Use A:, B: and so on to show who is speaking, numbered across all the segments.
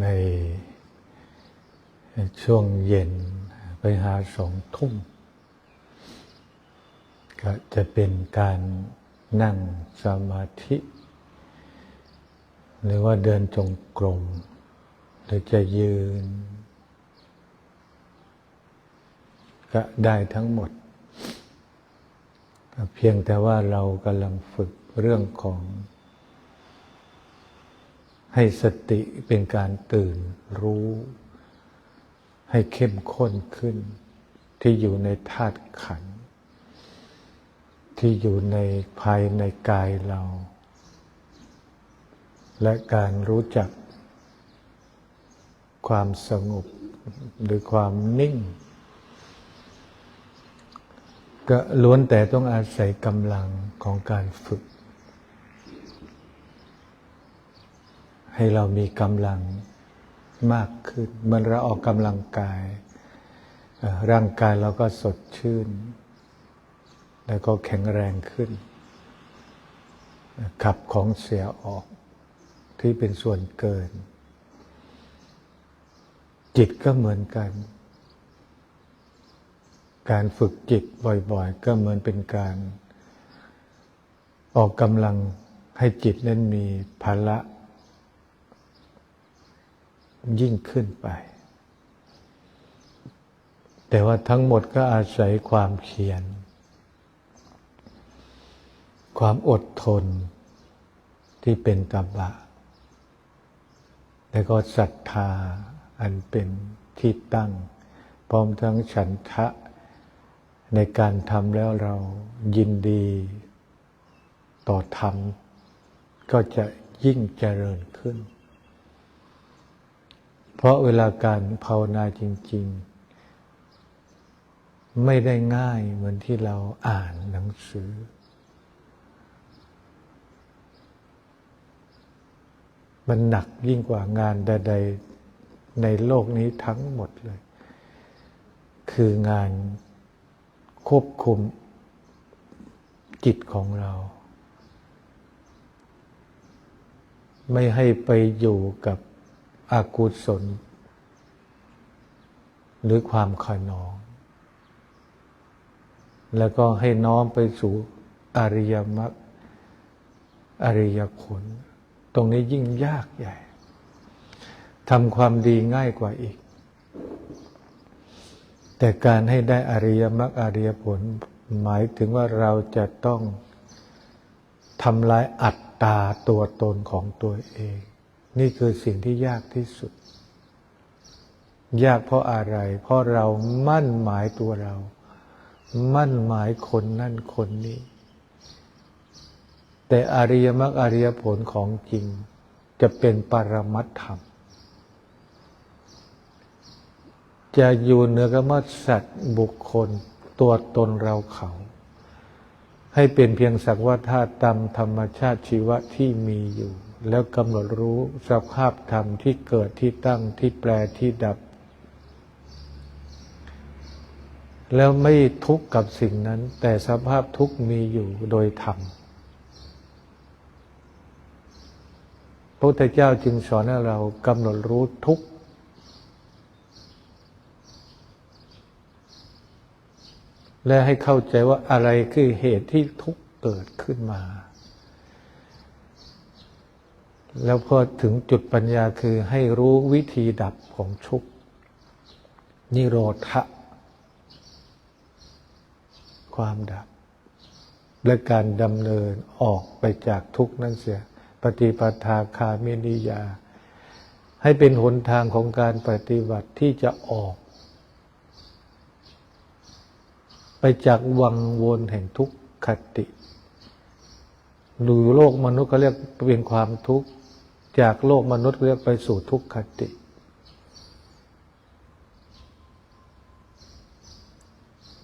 A: ในช่วงเย็นไปหาสองทุ่ม ก็จะเป็นการนั่งสมาธิ หรือว่าเดินจงกรมหรือจะยืน ก็ได้ทั้งหมด เพียงแต่ว่าเรากำลังฝึกเรื่องของ ให้สติเป็นการตื่นรู้ ให้เข้มข้นขึ้น ที่อยู่ในธาตุขันธ์ที่อยู่ในภายในกายเรา และการรู้จัก ความสงบหรือความนิ่ง ก็ล้วนแต่ต้องอาศัยกำลังของการฝึก ให้เรามีกำลังมากขึ้นเมื่อเราออกกำลังกาย ร่างกายเราก็สดชื่น แล้วก็แข็งแรงขึ้น ขับของเสียออกที่เป็นส่วนเกิน จิตก็เหมือนกัน การฝึกจิตบ่อยๆ ก็เหมือนเป็นการ ออกกำลังให้จิตนั้นมีพละ ยิ่งขึ้นไป แต่ว่าทั้งหมดก็อาศัยความเพียรความอดทนที่เป็นตบะ และก็ศรัทธาอันเป็นที่ตั้ง พร้อมทั้งฉันทะในการทำแล้วเรายินดีต่อธรรม ก็จะยิ่งเจริญขึ้น เพราะเวลาการภาวนาจริง ๆ ไม่ได้ง่ายเหมือนที่เราอ่านหนังสือ มันหนักยิ่งกว่างานใด ๆ ในโลกนี้ทั้งหมดเลย คืองานควบคุมจิตของเรา ไม่ให้ไปอยู่กับ อกุศล หรือความขนอง แล้วก็ให้น้อมไปสู่อริยมรรคอริยผล ตรงนี้ยิ่งยากใหญ่ทำความดีง่ายกว่าอีก แต่การให้ได้อริยมรรคอริยผล หมายถึงว่าเราจะต้องทำลายอัตตาตัวตนของตัวเอง นี่คือสิ่งที่ยากที่สุด ยากเพราะอะไร เพราะเรามั่นหมายตัวเรา มั่นหมายคนนั่นคนนี้ แต่อริยมรรคอริยผลของจริง จะเป็นปรมัตธรรม จะอยู่เหนือกรรมสัตว์บุคคลตัวตนเราเขา ให้เป็นเพียงสักว่าธาตุตามธรรมชาติชีวะที่มีอยู่ แล้วกำหนดรู้สภาพธรรมที่เกิดที่ตั้งที่แปรที่ดับ แล้วไม่ทุกข์กับสิ่งนั้น แต่สภาพทุกข์มีอยู่โดยธรรมพระพุทธเจ้าจึงสอนให้เรากำหนดรู้ทุกข์และให้เข้าใจว่าอะไรคือเหตุที่ทุกข์เกิดขึ้นมา แล้วพอถึงจุดปัญญาคือให้รู้วิธีดับของทุกนิโรธะความดับ และการดำเนินออกไปจากทุกนั้นเสีย ปฏิปทาคามินิยา ให้เป็นหนทางของการปฏิบัติที่จะออก ไปจากวังวนแห่งทุกขติดูโลกมนุษย์ก็เรียกเป็นความทุกข์ จากโลกมนุษย์เรียกไปสู่ทุกขติ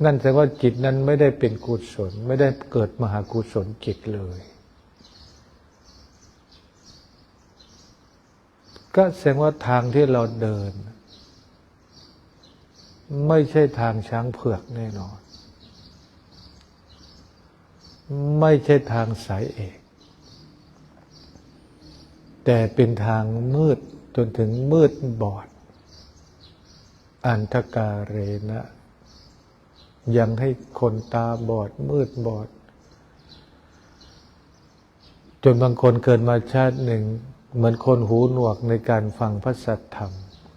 A: นั่นแสดงว่าจิตนั้นไม่ได้เป็นกุศล ไม่ได้เกิดมหากุศลจิตเลย ก็แสดงว่าทางที่เราเดิน ไม่ใช่ทางช้างเผือกแน่นอน ไม่ใช่ทางสายเอก แต่เป็นทางมืดจนถึงมืดบอด อันทกาเรนะ ยังให้คนตาบอดมืดบอด จนบางคนเกิดมาชาติหนึ่ง เหมือนคนหูหนวกในการฟังพระสัทธรรม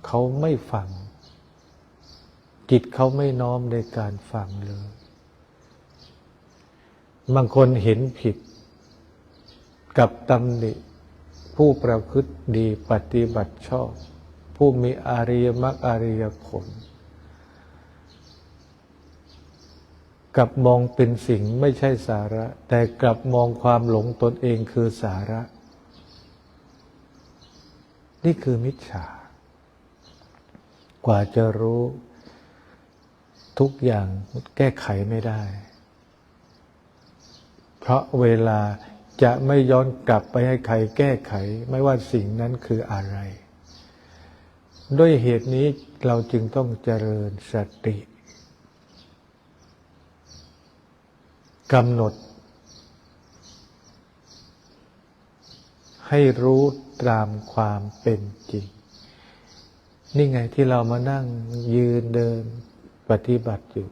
A: เขาไม่ฟัง จิตเขาไม่น้อมในการฟังเลย บางคนเห็นผิด กับตำหนิ ผู้ประพฤติดีปฏิบัติชอบ ผู้มีอาริยมรรคอาริยผล กลับมองเป็นสิ่งไม่ใช่สาระ แต่กลับมองความหลงตนเองคือสาระ นี่คือมิจฉา กว่าจะรู้ทุกอย่างแก้ไขไม่ได้ เพราะเวลา จะไม่ย้อนกลับไปให้ใครแก้ไข ไม่ว่าสิ่งนั้นคืออะไร ด้วยเหตุนี้เราจึงต้องเจริญสติกำหนด ให้รู้ตามความเป็นจริง นี่ไงที่เรามานั่งยืนเดินปฏิบัติอยู่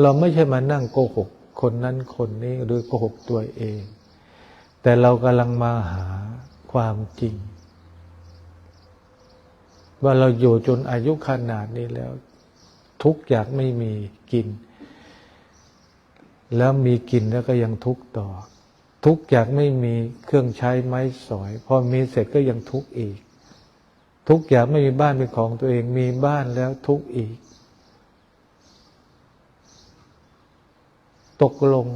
A: เราไม่ใช่มานั่งโกหก คนนั้นคนนี้หรือโกหกตัวเอง แต่เรากำลังมาหาความจริง ว่าเราอยู่จนอายุขนาดนี้แล้ว ทุกอย่างไม่มีกิน แล้วมีกินแล้วก็ยังทุกข์ต่อ ทุกอย่างไม่มีเครื่องใช้ไม้สอย พอมีเสร็จก็ยังทุกข์อีก ทุกอย่างไม่มีบ้านเป็นของตัวเองมีบ้านแล้วทุกข์อีก ตกลง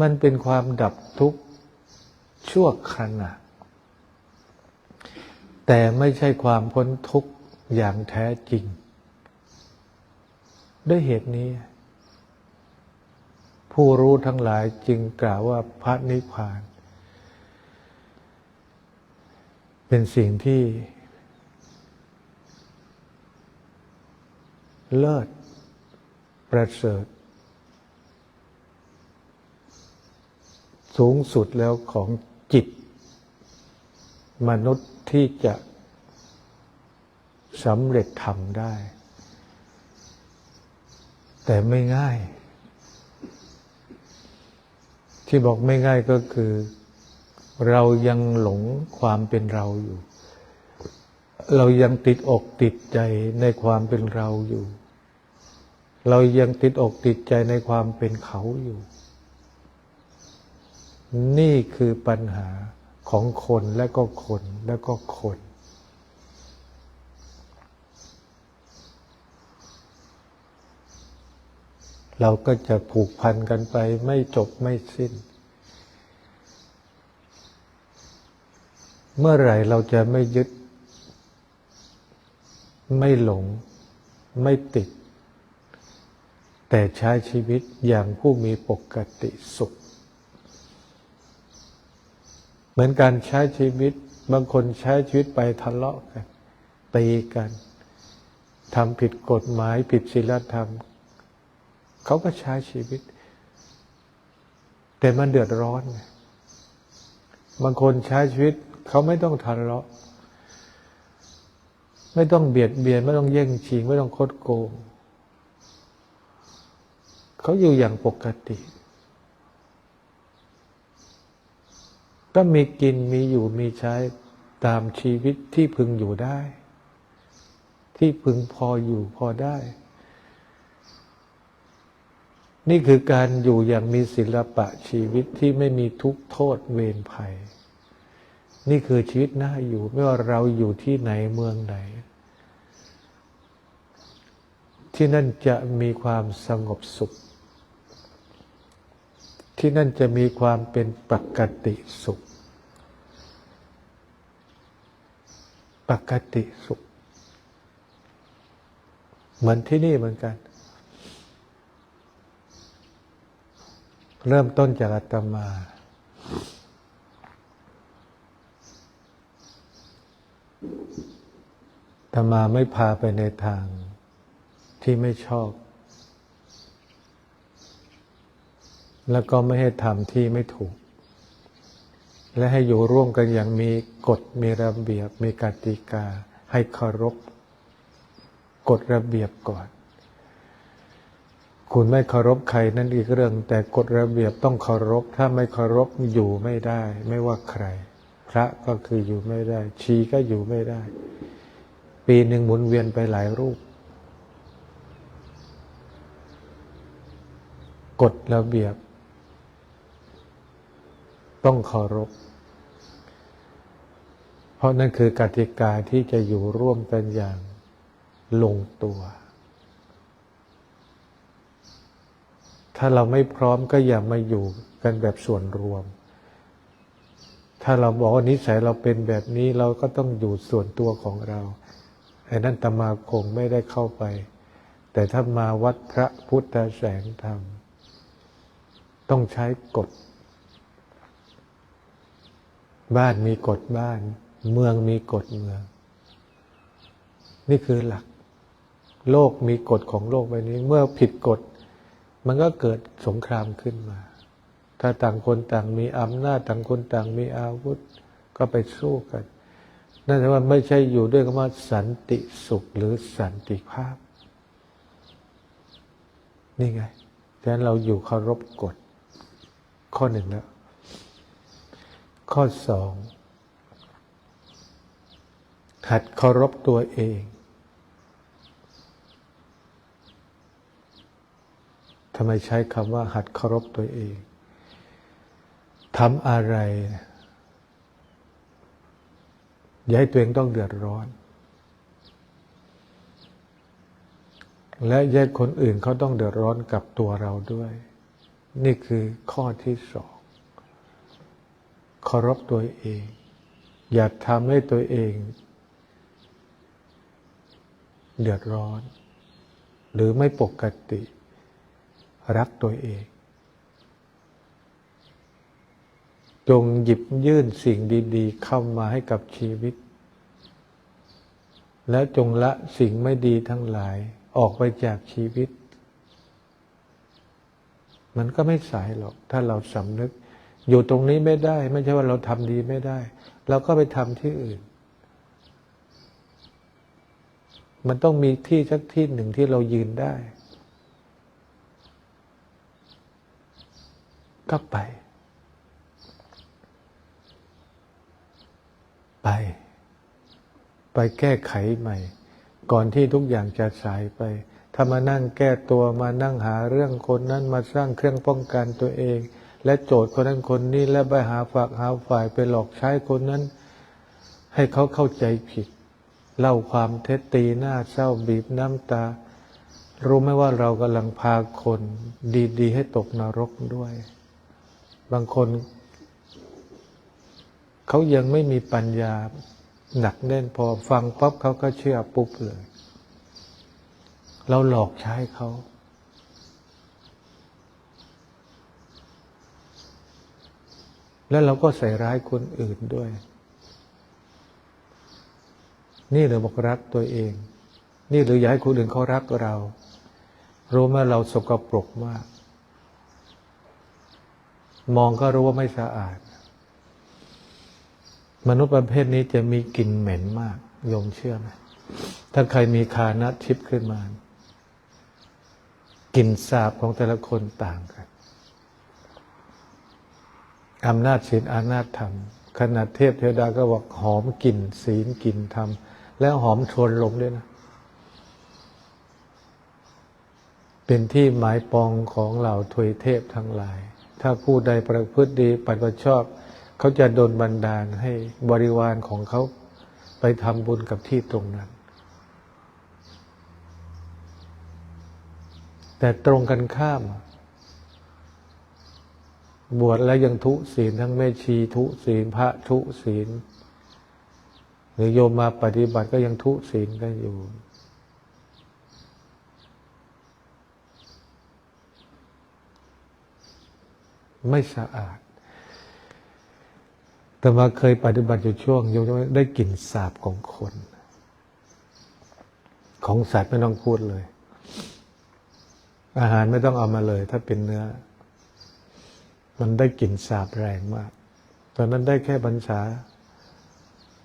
A: มันเป็นความดับทุกข์ชั่วขณะ แต่ไม่ใช่ความพ้นทุกข์อย่างแท้จริง ด้วยเหตุนี้ ผู้รู้ทั้งหลายจึงกล่าวว่าพระนิพพาน เป็นสิ่งที่ เลิศ ประเสริฐ สูงสุดแล้วของจิต มนุษย์ที่จะสำเร็จทำได้ แต่ไม่ง่าย ที่บอกไม่ง่ายก็คือ เรายังหลงความเป็นเราอยู่ เรายังติดอกติดใจในความเป็นเราอยู่ เรายังติดอกติดใจในความเป็นเขาอยู่ นี่คือปัญหาของคนและก็คนและก็คน เราก็จะผูกพันกันไปไม่จบไม่สิ้น เมื่อไหร่เราจะไม่ยึด ไม่หลง ไม่ติด แต่ใช้ชีวิตอย่างผู้มีปกติสุข เหมือนการใช้ชีวิตบางคนใช้ชีวิตไปทะเลาะกันตีกันทำผิดกฎหมายผิดศีลธรรม เขาก็ใช้ชีวิต แต่มันเดือดร้อนไงบางคนใช้ชีวิต เขาไม่ต้องทะเลาะ ไม่ต้องเบียดเบียน ไม่ต้องแย่งชิง ไม่ต้องคดโกง เขาอยู่อย่างปกติ ก็มีกินมีอยู่มีใช้ตามชีวิตที่พึงอยู่ได้ ที่พึงพออยู่พอได้ นี่คือการอยู่อย่างมีศิลปะชีวิตที่ไม่มีทุกโทษเวรภัย นี่คือชีวิตน่าอยู่ไม่ว่าเราอยู่ที่ไหนเมืองไหน ที่นั่นจะมีความสงบสุข ที่นั่นจะมีความเป็นปกติสุข ปกติสุข เหมือนที่นี่เหมือนกัน เริ่มต้นจากอาตมา ตมาไม่พาไปในทางที่ไม่ชอบ แล้วก็ไม่ให้ทำที่ไม่ถูก และให้อยู่ร่วมกันอย่างมีกฎมีระเบียบ มีกติกา ให้เคารพกฎระเบียบก่อน คุณไม่เคารพใครนั่นอีกเรื่อง แต่กฎระเบียบต้องเคารพ ถ้าไม่เคารพอยู่ไม่ได้ ไม่ว่าใคร พระก็คืออยู่ไม่ได้ ชีก็อยู่ไม่ได้ ปีหนึ่งหมุนเวียนไปหลายรูปกฎระเบียบ ต้องเคารพ เพราะนั่นคือกติกาที่จะอยู่ร่วมกันอย่างลงตัว ถ้าเราไม่พร้อมก็อย่ามาอยู่กันแบบส่วนรวม ถ้าเราบอกว่านิสัยเราเป็นแบบนี้เราก็ต้องอยู่ส่วนตัวของเราไอ้นั่นตมาคงไม่ได้เข้าไป แต่ถ้ามาวัดพระพุทธแสงธรรม ต้องใช้กฎ บ้านมีกฎบ้าน เมืองมีกฎเมือง นี่คือหลัก โลกมีกฎของโลกใบนี้ เมื่อผิดกฎ มันก็เกิดสงครามขึ้นมา ถ้าต่างคนต่างมีอำนาจต่างคนต่างมีอาวุธ ก็ไปสู้กันนั่นแปลว่าไม่ใช่อยู่ด้วยคำว่าสันติสุขหรือสันติภาพ นี่ไงฉะนั้นเราอยู่เคารพกฎข้อหนึ่งแล้ว ข้อสองหัดเคารพตัวเอง ทำไมใช้คำว่าหัดเคารพตัวเอง ทำอะไร อย่าให้ตัวเองต้องเดือดร้อน และแยกคนอื่นเขาต้องเดือดร้อนกับตัวเราด้วย นี่คือข้อที่สอง เคารพตัวเอง อย่าทำให้ตัวเอง เดือดร้อน หรือไม่ปกติ รักตัวเอง จงหยิบยื่นสิ่งดีๆ เข้ามาให้กับชีวิต และจงละสิ่งไม่ดีทั้งหลายออกไปจากชีวิต มันก็ไม่สายหรอกถ้าเราสำนึก อยู่ตรงนี้ไม่ได้ ไม่ใช่ว่าเราทำดีไม่ได้ เราก็ไปทำที่อื่น มันต้องมีที่สักที่หนึ่งที่เรายืนได้ ก็ไป ไป ไปแก้ไขใหม่ ก่อนที่ทุกอย่างจะสายไปถ้ามานั่งแก้ตัวมานั่งหาเรื่องคนนั้นมาสร้างเครื่องป้องกันตัวเอง และโจทย์คนนั้นคนนี้และไปหาฝากหาฝ่ายไปหลอกใช้คนนั้น ให้เขาเข้าใจผิด เล่าความเท็จตีหน้าเศร้าบีบน้ำตา รู้ไหมว่าเรากำลังพาคนดีๆ ให้ตกนรกด้วย บางคน เขายังไม่มีปัญญาหนักแน่นพอฟังปั๊บเขาก็เชื่อปุ๊บเลย เราหลอกใช้เขา แล้วเราก็ใส่ร้ายคนอื่นด้วย นี่หรือบอกรักตัวเอง นี่หรืออยากให้คนอื่นเขารักเรารู้ไหมเราสกปรกมาก มองก็รู้ว่าไม่สะอาด มนุษย์ประเภทนี้จะมีกลิ่นเหม็นมากโยมเชื่อไหมถ้าใครมีคานะทิพย์ขึ้นมากลิ่นสาบของแต่ละคนต่างกัน อำนาจศีลอำนาจธรรม ขนาดเทพเทวดาก็บอกหอมกลิ่นศีลกลิ่นธรรม แล้วหอมชวนลมด้วยนะ เป็นที่หมายปองของเหล่าทวยเทพทั้งหลาย ถ้าผู้ใดประพฤติดีปฏิบัติชอบ เขาจะโดนบันดาลให้บริวารของเขาไปทำบุญกับที่ตรงนั้น แต่ตรงกันข้าม บวชแล้วยังทุศีลทั้งแม่ชีทุศีลพระทุศีลหรือโยมมาปฏิบัติก็ยังทุศีลกันอยู่ ไม่สะอาด แต่มาเคยปฏิบัติอยู่ช่วงโยมได้กลิ่นสาบของคน ของสัตว์ไม่ต้องพูดเลย อาหารไม่ต้องเอามาเลย ถ้าเป็นเนื้อ มันได้กลิ่นสาบแรงมาก ตอนนั้นได้แค่พรรษา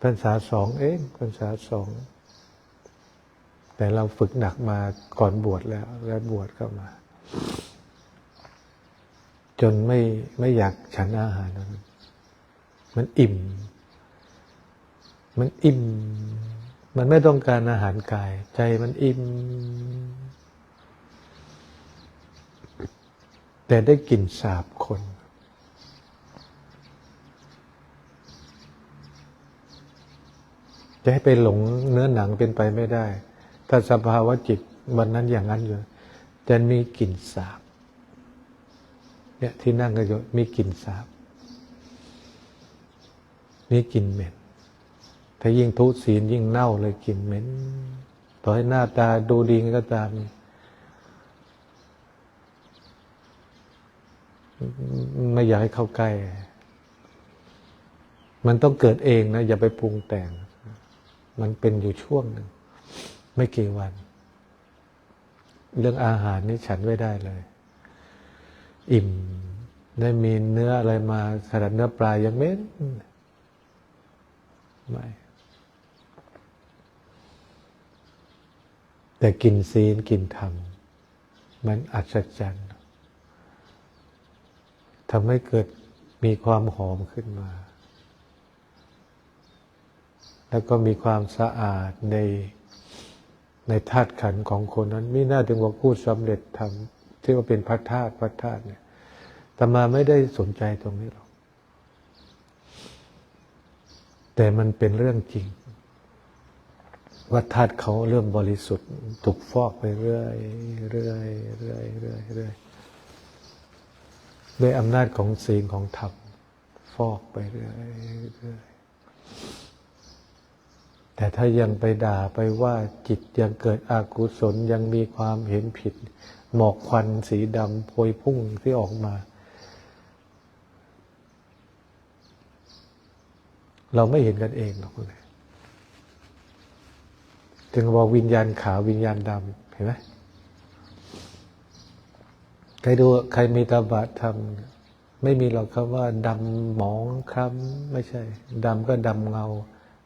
A: พรรษาสองเองพรรษาสอง แต่เราฝึกหนักมาก่อนบวชแล้ว แล้วบวชเข้ามา จนไม่ไม่อยากฉันอาหารนั้นมันอิ่ม มันอิ่ม มันไม่ต้องการอาหารกาย ใจมันอิ่ม แต่ได้กลิ่นสาบคน จะให้ไปหลงเนื้อหนังเป็นไปไม่ได้ ถ้าสภาวะจิตวันนั้นอย่างนั้นอยู่จะมีกลิ่นสาบเนี่ยที่นั่งกันอยู่มีกลิ่นสาบ มีกลิ่นเหม็น ถ้ายิ่งทุศีลยิ่งเน่าเลยกลิ่นเหม็นต่อให้หน้าตาดูดีก็ตามไม่อยากให้เข้าใกล้ มันต้องเกิดเองนะ อย่าไปปรุงแต่ง มันเป็นอยู่ช่วงหนึ่ง ไม่กี่วัน เรื่องอาหารนี่ฉันไม่ได้เลย อิ่มได้มีเนื้ออะไรมาขนาดเนื้อปลายังไม่ไม่แต่กินศีลกินธรรม มันอัศจรรย์ทำให้เกิดมีความหอมขึ้นมา แล้วก็มีความสะอาดในในธาตุขันของคนนั้นไม่น่าถึงว่าพูดสำเร็จทำที่ว่าเป็นพระธาตุพระธาตุเนี่ยแต่มาไม่ได้สนใจตรงนี้หรอกแต่มันเป็นเรื่องจริง ว่าธาตุเขาเริ่มบริสุทธิ์ถูกฟอกไปเรื่อยเรื่อยเรื่อยเรื่อยเรื่อยด้วยอำนาจของศีลของธรรมฟอกไปเรื่อยเรื่อย แต่ถ้ายังไปด่าไปว่าจิตยังเกิดอกุศลยังมีความเห็นผิด หมอกควันสีดำโพยพุ่งที่ออกมา เราไม่เห็นกันเองหรอกคุณถึงบอกวิญญาณขาววิญญาณดำเห็นไหมใครดูใครมีตาบะทำไม่มีหรอกคำว่าดำหมองคล้ำไม่ใช่ดำก็ดำเงา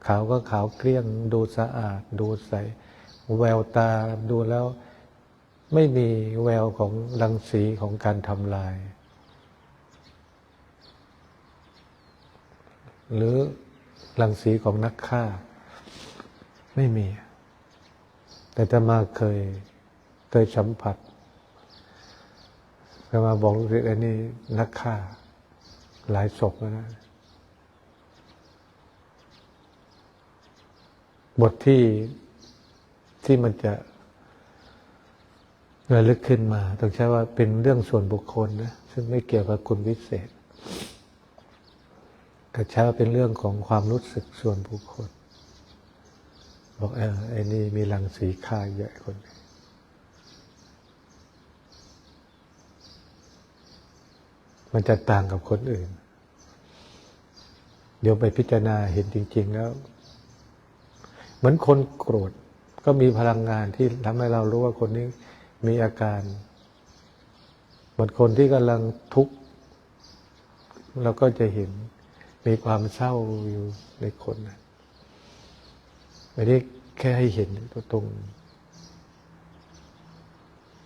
A: ขาวก็ขาวเกลี้ยง ดูสะอาด ดูใส แววตาดูแล้วไม่มีแววของรังสีของการทำลาย หรือรังสีของนักฆ่า ไม่มี แต่จะมาเคยเคยสัมผัสก็มาบอกลูกศิษย์อันนี้นักฆ่า หลายศพแล้วนะ บทที่ที่มันจะระลึกขึ้นมา ต้องใช้ว่าเป็นเรื่องส่วนบุคคลนะ ซึ่งไม่เกี่ยวกับคุณวิเศษก็ใช้ว่าเป็นเรื่องของความรู้สึกส่วนบุคคล บอกเออไอ้นี่มีรังสีค่าใหญ่คนนี้มันจะต่างกับคนอื่น เดี๋ยวไปพิจารณาเห็นจริง ๆ แล้ว เหมือนคนโกรธก็มีพลังงานที่ทำให้เรารู้ว่าคนนี้มีอาการเหมือนคนที่กำลังทุกข์เราก็จะเห็นมีความเศร้าอยู่ในคนนั้นไม่ได้แค่ให้เห็นตรง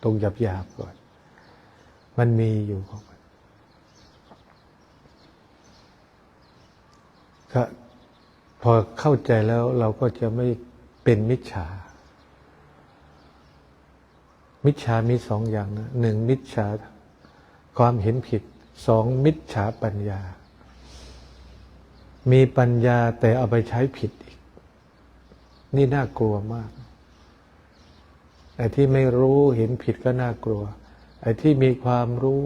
A: ตรงหยาบๆก่อน มันมีอยู่ของมันก็ อเข้าใจแล้วเราก็จะไม่เป็นมิจฉา มิจฉามีสองอย่างนะหนึ่งมิจฉาความเห็นผิดสองมิจฉาปัญญา มีปัญญาแต่เอาไปใช้ผิดอีก นี่น่ากลัวมาก ไอ้ที่ไม่รู้เห็นผิดก็น่ากลัว ไอ้ที่มีความรู้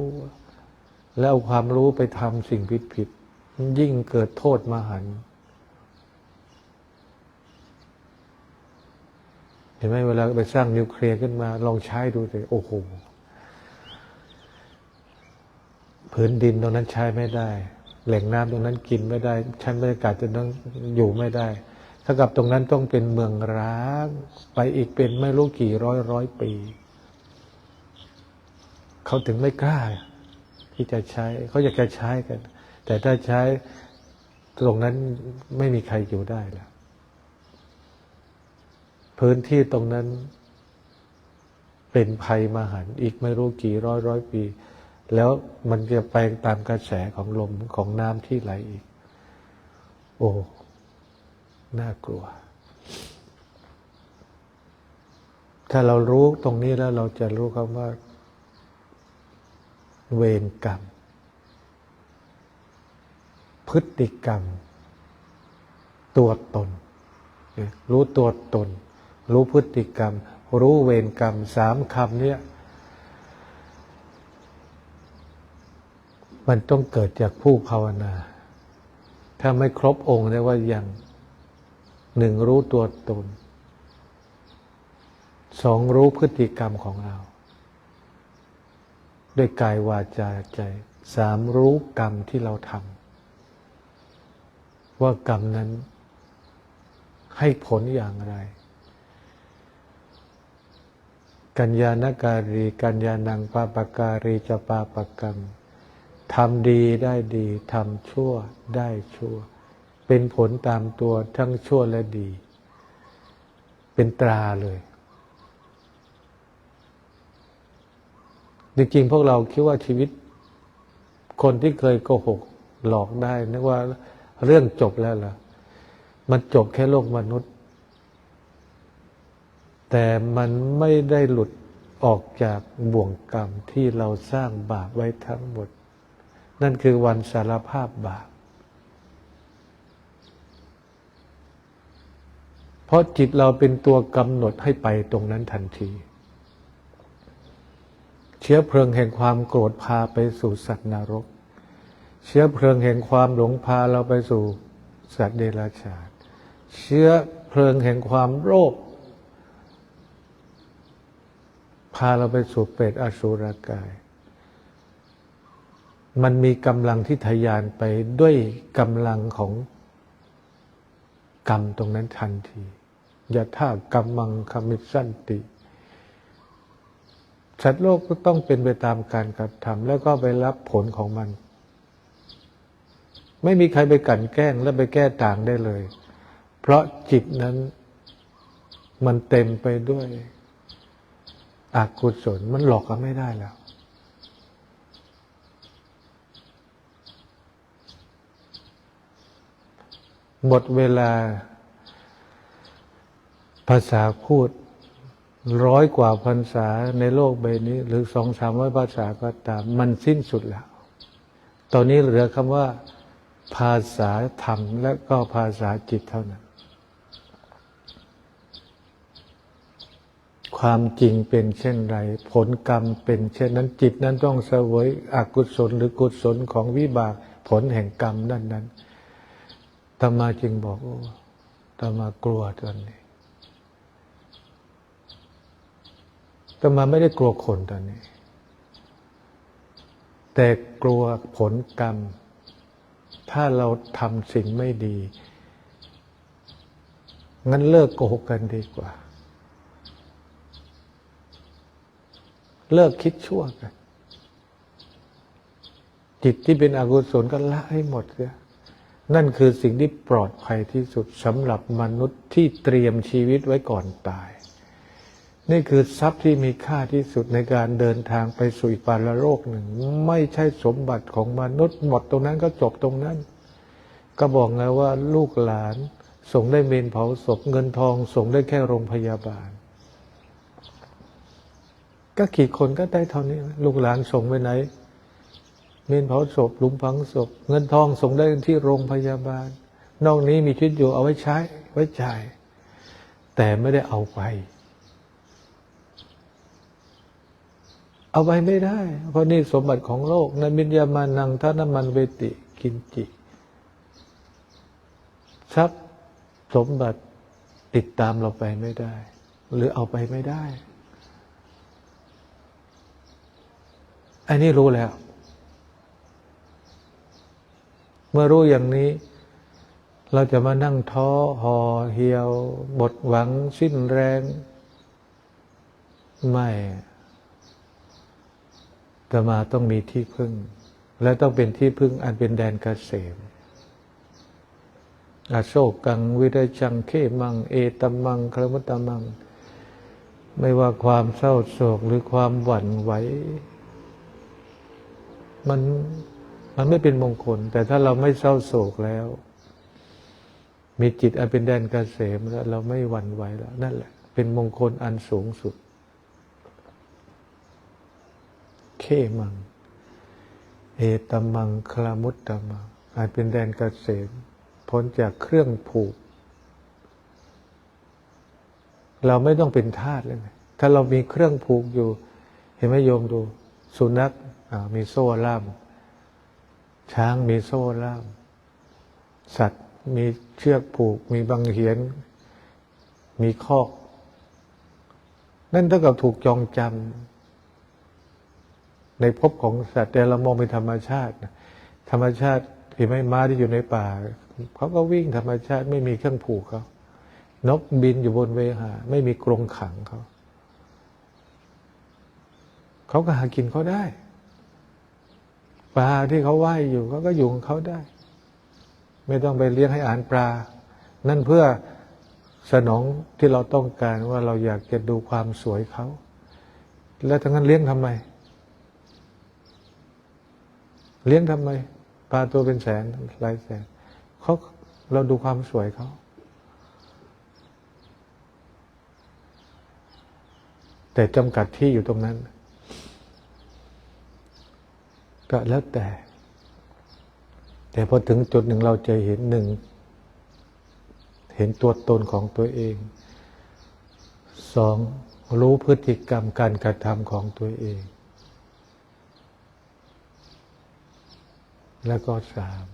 A: แล้วเอาความรู้ไปทำสิ่งผิดผิด ยิ่งเกิดโทษมหันต์ เห็นไหมเวลาไปสร้างนิวเคลียร์ขึ้นมา ลองใช้ดูสิโอ้โหพื้นดินตรงนั้นใช้ไม่ได้ แหล่งน้ำตรงนั้นกินไม่ได้ชั้นบรรยากาศตรงนั้นอยู่ไม่ได้ถ้ากับตรงนั้นต้องเป็นเมืองร้างไปอีกเป็นไม่รู้กี่ร้อยร้อยปี เขาถึงไม่กล้า ที่จะใช้เขาอยากจะใช้กัน แต่ถ้าใช้ตรงนั้นไม่มีใครอยู่ได้แล้ว พื้นที่ตรงนั้น เป็นภัยมหันอีกไม่รู้กี่ร้อยร้อยปี แล้วมันจะไปตามกระแสของลมของน้ำที่ไหลอีก โอ้น่ากลัว ถ้าเรารู้ตรงนี้แล้วเราจะรู้คำว่า เวรกรรม พฤติกรรม ตัวตน รู้ตัวตน รู้พฤติกรรม รู้เวรกรรมสามคำเนี่ยมันต้องเกิดจากผู้ภาวนา ถ้าไม่ครบองค์เรียกว่ายังหนึ่งรู้ตัวตนสองรู้พฤติกรรมของเรา ด้วยกายวาจาใจสามรู้กรรมที่เราทำว่ากรรมนั้นให้ผลอย่างไร กัญญาณการี กัญญาณังปาปการีจะปาปกรรมทำดีได้ดีทำชั่วได้ชั่ว เป็นผลตามตัวทั้งชั่วและดี เป็นตราเลยจริงๆพวกเราคิดว่าชีวิต คนที่เคยโกหกหลอกได้นึกว่าเรื่องจบแล้วล่ะ มันจบแค่โลกมนุษย์ แต่มันไม่ได้หลุดออกจากบ่วงกรรมที่เราสร้างบาปไว้ทั้งหมด นั่นคือวันสารภาพบาป เพราะจิตเราเป็นตัวกำหนดให้ไปตรงนั้นทันที เชื้อเพลิงแห่งความโกรธพาไปสู่สัตว์นรก เชื้อเพลิงแห่งความหลงพาเราไปสู่สัตว์เดรัจฉานเชื้อเพลิงแห่งความโรคพาเราไปสู่เปรตอสุรกาย มันมีกำลังที่ทยานไปด้วยกำลังของกรรมตรงนั้นทันทียะท่ากรรมังคมิสันติสัตว์โลกก็ต้องเป็นไปตามการกระทำแล้วก็ไปรับผลของมัน ไม่มีใครไปกันแกล้งและไปแก้ต่างได้เลย เพราะจิตนั้นมันเต็มไปด้วย อกุศลมันหลอกกันไม่ได้แล้ว หมดเวลา ภาษาพูดร้อยกว่าพรรษาในโลกใบนี้ หรือสองสามร้อยภาษาก็ตาม มันสิ้นสุดแล้ว ตอนนี้เหลือคำว่า ภาษาธรรมและก็ภาษาจิตเท่านั้น ความจริงเป็นเช่นไร ผลกรรมเป็นเช่นนั้นจิตนั้นต้องเสวยอกุศลหรือกุศลของวิบากผลแห่งกรรมนั่นนั้นธรรมาจึงบอกธรรมากลัวตอนนี้ธรรมาไม่ได้กลัวคนตอนนี้ แต่กลัวผลกรรม ถ้าเราทำสิ่งไม่ดี งั้นเลิกโกหกกันดีกว่า เลิกคิดชั่วกันจิตที่เป็นอกุศลก็ละให้หมดเสียนั่นคือสิ่งที่ปลอดภัยที่สุดสำหรับมนุษย์ที่เตรียมชีวิตไว้ก่อนตาย นี่คือทรัพย์ที่มีค่าที่สุดในการเดินทางไปสู่อีกปาลโลกหนึ่ง ไม่ใช่สมบัติของมนุษย์ หมดตรงนั้นก็จบตรงนั้น ก็บอกแล้วว่าลูกหลานส่งได้เมนเผาศพเงินทองส่งได้แค่โรงพยาบาล ก็กี่คนก็ได้เท่านี้ ลูกหลานส่งไปไหน เมนเผาศพหลุมฝังศพ เงินทองส่งได้ที่โรงพยาบาล นอกนี้มีชีวิตอยู่เอาไว้ใช้ไว้จ่าย แต่ไม่ได้เอาไป เอาไปไม่ได้ เพราะนี่สมบัติของโลกนมิญญามานังท่านามันเวติกินจิทรัพย์สมบัติติดตามเราไปไม่ได้ หรือเอาไปไม่ได้ อันนี้รู้แล้ว เมื่อรู้อย่างนี้ เราจะมานั่งท้อห่อเหี่ยว บดหวัง สิ้นแรง ไม่ต่มาต้องมีที่พึ่ง และต้องเป็นที่พึ่งอันเป็นแดนกเกษมอาโศกัง วิริจังเขมัง เอตมังครมุตตมัง ไม่ว่าความเศร้าโศกหรือความหวั่นไหว มันมันไม่เป็นมงคล แต่ถ้าเราไม่เศร้าโศกแล้ว มีจิตอันเป็นแดนเกษมแล้ว เราไม่หวั่นไหวแล้ว นั่นแหละ เป็นมงคลอันสูงสุด เขมัง เอตมังคลามุตตมังอันเป็นแดนเกษมพ้นจากเครื่องผูก เราไม่ต้องเป็นทาสเลยนะถ้าเรามีเครื่องผูกอยู่ เห็นไหมโยมดู สุนัข มีโซ่ล่าม ช้างมีโซ่ล่าม สัตว์มีเชือกผูก มีบังเหียน มีคอก นั่นเท่ากับถูกจองจำในภพของสัตว์แต่เรามองเป็นธรรมชาติ ธรรมชาติเห็นไหมม้าที่อยู่ในป่าเขาก็วิ่งธรรมชาติไม่มีเครื่องผูกเขานกบินอยู่บนเวหา ไม่มีกรงขังเขา เขาก็หากินเขาได้ ปลาที่เขาว่ายอยู่เขาก็อยู่ของเขาได้ ไม่ต้องไปเลี้ยงให้อาหารปลา นั่นเพื่อสนองที่เราต้องการว่าเราอยากจะดูความสวยเขา แล้วทั้งนั้นเลี้ยงทำไม เลี้ยงทำไม ปลาตัวเป็นแสนหลายแสนเขาเราดูความสวยเขาแต่จำกัดที่อยู่ตรงนั้น ก็แล้วแต่ แต่พอถึงจุดหนึ่งเราจะเห็นหนึ่ง เห็นตัวตนของตัวเองสองรู้พฤติกรรมการกระทำของตัวเอง แล้วก็สาม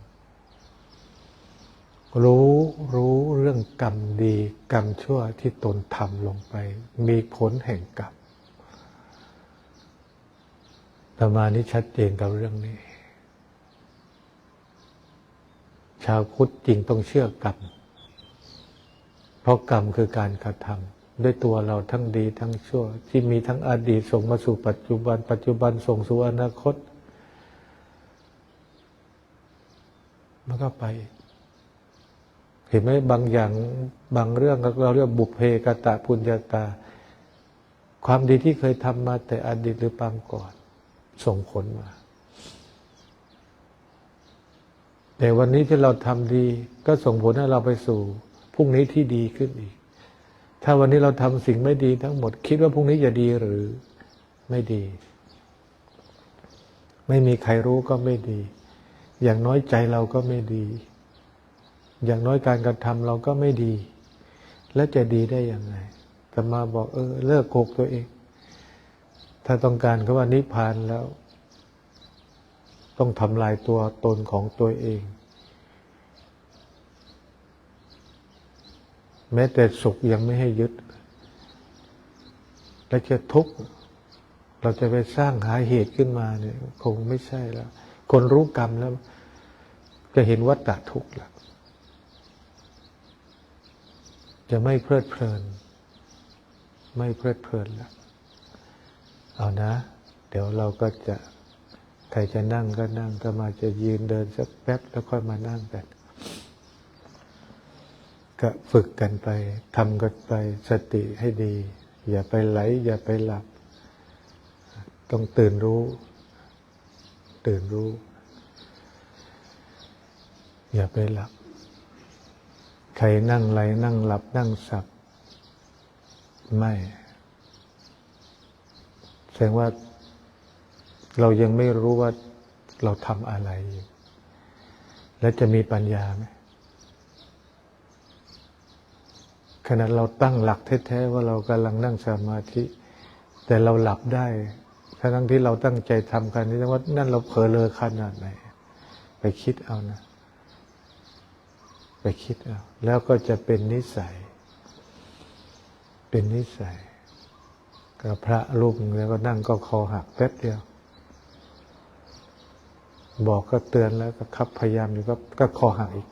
A: รู้รู้เรื่องกรรมดี กรรมชั่วที่ตนทำลงไป มีผลแห่งกรรม ประมาณนี้ชัดเจนกับเรื่องนี้ ชาวพุทธจริงต้องเชื่อกรรม เพราะกรรมคือการกระทำด้วยตัวเราทั้งดีทั้งชั่ว ที่มีทั้งอดีตส่งมาสู่ปัจจุบัน ปัจจุบันส่งสู่อนาคต มันก็ไป เห็นไหมบางอย่างบางเรื่องเราเรียกบุพเพกตะปุญญาตา ความดีที่เคยทำมาแต่อดีตหรือปางก่อน ส่งผลมาแต่วันนี้ที่เราทำดีก็ส่งผลให้เราไปสู่พรุ่งนี้ที่ดีขึ้นอีก ถ้าวันนี้เราทำสิ่งไม่ดีทั้งหมด คิดว่าพรุ่งนี้จะดีหรือไม่ดี ไม่มีใครรู้ก็ไม่ดี อย่างน้อยใจเราก็ไม่ดี อย่างน้อยการกระทำเราก็ไม่ดี แล้วจะดีได้อยังไงแต่มาบอกเออเลิกโกกตัวเอง ถ้าต้องการคำว่านิพพานแล้ว ต้องทำลายตัวตนของตัวเอง แม้แต่สุขยังไม่ให้ยึด และจะทุกข์เราจะไปสร้างหาเหตุขึ้นมาเนี่ย คงไม่ใช่แล้ว คนรู้กรรมแล้ว จะเห็นวัฏฏะทุกข์แล้วจะไม่เพลิดเพลิน ไม่เพลิดเพลินแล้ว เอานะ เดี๋ยวเราก็จะใครจะนั่งก็นั่งก็มาจะยืนเดินสักแป๊บแล้วค่อยมานั่งกัน ก็ฝึกกันไปทำกันไปสติให้ดี อย่าไปไหล อย่าไปหลับ ต้องตื่นรู้ ตื่นรู้ อย่าไปหลับ ใครนั่งไหลนั่งหลับนั่งสับไม่ แสดงว่าเรายังไม่รู้ว่าเราทำอะไร และจะมีปัญญาไหมขณะเราตั้งหลักแท้ๆว่าเรากำลังนั่งสมาธิ แต่เราหลับได้ทั้งที่เราตั้งใจทำกันนี่ว่านั่นเราเผลอเลอขนาดไหน ไปคิดเอานะ ไปคิดเอา แล้วก็จะเป็นนิสัย เป็นนิสัย พระรูปหนึ่งแล้วก็นั่งก็คอหักแป๊บเดียว บอกก็เตือนแล้วก็คับพยายามอยู่ก็ก็คอหักอีก